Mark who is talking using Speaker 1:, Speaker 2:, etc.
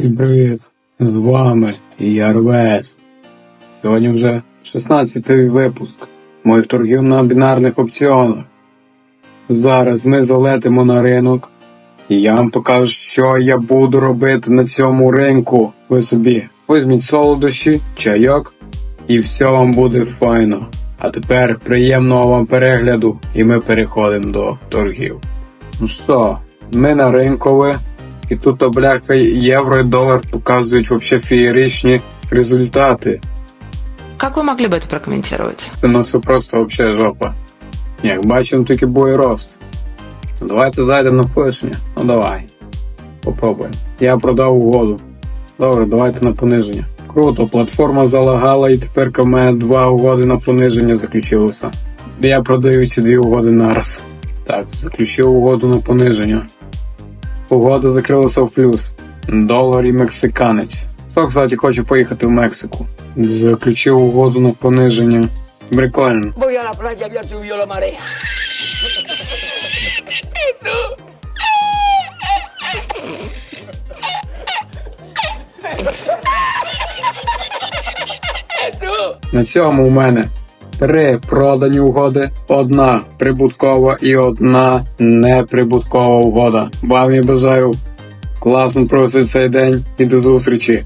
Speaker 1: Всім привіт! З вами Ярвест. Сьогодні вже 16-й випуск моїх торгів на бінарних опціонах. Зараз ми залетимо на ринок, і я вам покажу, що я буду робити на цьому ринку. Ви собі візьміть солодощі, чайок, і все вам буде файно. А тепер приємного вам перегляду, і ми переходимо до торгів. Ну що, ми на ринкове. І тут, о, бляха, євро і долар показують вообще феєричні результати.
Speaker 2: Как вы могли бы это прокомментировать?
Speaker 1: Це ну, це просто вообще жопа. Як бачимо, тільки бой рост. Ну, Давайте зайдемо на пониження. Ну давай. Попробуємо. Я продав угоду. Добре, давайте на пониження. Круто, платформа залагала і тепер в мене два угоди на пониження заключилося. Я продаю ці дві угоди нараз. Так, заключив угоду на пониження. Угода закрилася в плюс. Долар і мексиканець. Хто, кстати, хоче поїхати в Мексику? Заключив угоду на пониження. Прикольно.
Speaker 3: Voy a la playa, había subido la marea.
Speaker 1: На цьому у мене три продані угоди, одна прибуткова і одна неприбуткова угода. Вам я бажаю класно провести цей день і до зустрічі.